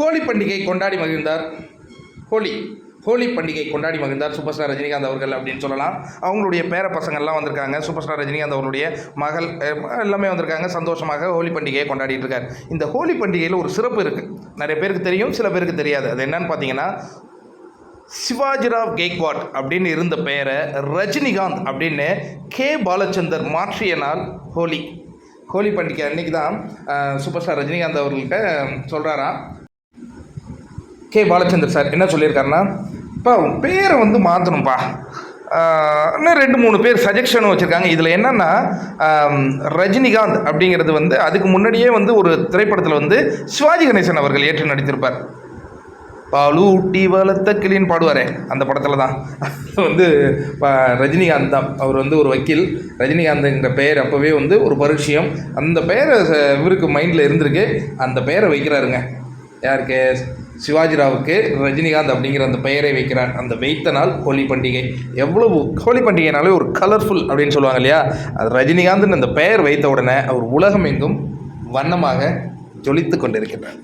கோழி பண்டிகை கொண்டாடி மகிழ்ந்தார். ஹோலி ஹோலி பண்டிகை கொண்டாடி மகிழ்ந்தார் சூப்பர் ஸ்டார் ரஜினிகாந்த் அவர்கள் அப்படின்னு சொல்லலாம். அவங்களுடைய பேர பசங்கள்லாம் வந்திருக்காங்க. சூப்பர் ஸ்டார் ரஜினிகாந்த் அவருடைய மகள் எல்லாமே வந்திருக்காங்க. சந்தோஷமாக ஹோலி பண்டிகையை கொண்டாடிட்டு இருக்கார். இந்த ஹோலி பண்டிகையில் ஒரு சிறப்பு இருக்குது நிறைய பேருக்கு தெரியும் சில பேருக்கு தெரியாது. அது என்னன்னு பார்த்தீங்கன்னா சிவாஜிராவ் கெய்க்வாட் அப்படின்னு இருந்த பெயரை ரஜினிகாந்த் அப்படின்னு கே. பாலச்சந்தர் மாற்றிய நாள் ஹோலி. ஹோலி பண்டிகை அன்னைக்கு தான் சூப்பர் ஸ்டார் ரஜினிகாந்த் அவர்கள்ட்ட சொல்கிறாராம் கே பாலச்சந்தர் சார் என்ன சொல்லியிருக்காருன்னா இப்போ உன் பேரை வந்து மாற்றணும்ப்பா இன்னும் ரெண்டு மூணு பேர் சஜெஷனும் வச்சுருக்காங்க. இதில் என்னென்னா ரஜினிகாந்த் அப்படிங்கிறது வந்து அதுக்கு முன்னாடியே வந்து ஒரு திரைப்படத்தில் வந்து சிவாஜி கணேசன் அவர்கள் ஏற்று நடித்திருப்பார். பாலூட்டி வளர்த்த கிளின்னு பாடுவாரே அந்த படத்தில் தான். வந்து ப- ரஜினிகாந்த் தான். அவர் வந்து ஒரு வக்கீல். ரஜினிகாந்த்ங்கிற பெயர் அப்போவே வந்து ஒரு பரிச்சயம். அந்த பெயரை ச- இவருக்கு மைண்டில் இருந்திருக்கு. அந்த பெயரை வைக்கிறாருங்க. யார் கேஸ் சிவாஜிராவுக்கு ரஜினிகாந்த் அப்படிங்கிற அந்த பெயரை வைக்கிறார். அந்த வைத்த நாள் ஹோலி பண்டிகை. எவ்வளவு ஹோலி பண்டிகைனாலே ஒரு கலர்ஃபுல் அப்படின்னு சொல்லுவாங்க இல்லையா? அது ரஜினிகாந்த்னு அந்த பெயர் வைத்த உடனே அவர் உலகம் எங்கும் வண்ணமாக ஜொலித்து கொண்டிருக்கிறார்.